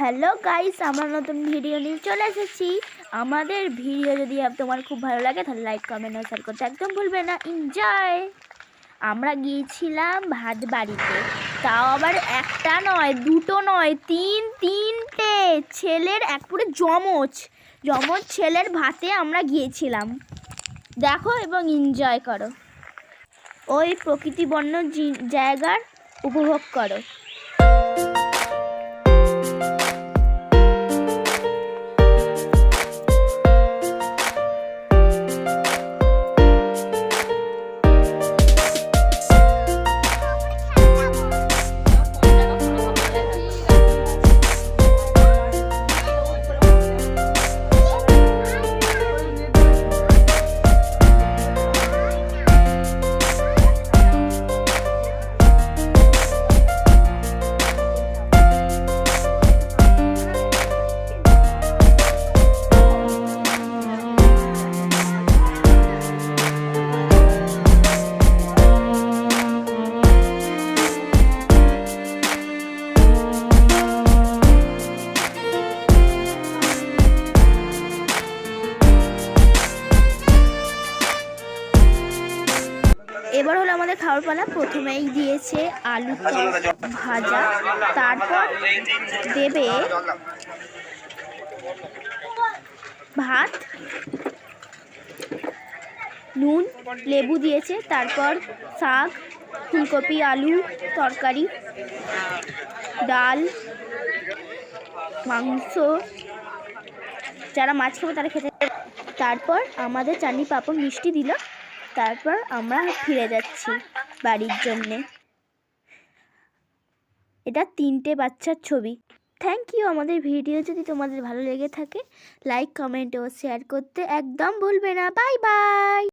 Hello guys আমরা নতুন video নিয়ে চলে এসেছি। আমাদের ভিডিও যদি তোমার খুব ভালো লাগে, তাহলে লাইক কমেন্ট আর শেয়ার করতে একদম ভুলবে না। এনজয় আমরা গিয়েছিলাম ভাত বাড়িতে। তাও আবার একটা নয়, দুটো নয়, তিন, তিনটে। ছেলের এক পুরো জমজ জমজ ছেলের ভাতে আমরা গিয়েছিলাম। দেখো এবং এনজয় করো। ওই প্রকৃতি বন্য জায়গার উপভোগ করো। এবার হলো আমাদের খাওয়ার পালা। প্রথমেই দিয়েছে আলু ভাজা। তারপর দেবে ভাত, নুন, লেবু দিয়েছে। তারপর শাক, ফুলকপি, আলু, তরকারি, ডাল, মাংস। যারা মাছ খাবে তারা খেতে তারপর আমাদের চাটনি পাঁপড় মিষ্টি দিল। তারপর আমরা ফিরে যাচ্ছি বাড়ির জন্যে। এটা তিনটে বাচ্চার ছবি। থ্যাংক ইউ আমাদের ভিডিও যদি তোমাদের ভালো লেগে থাকে লাইক কমেন্ট ও শেয়ার করতে একদম ভুলবে না। Bye bye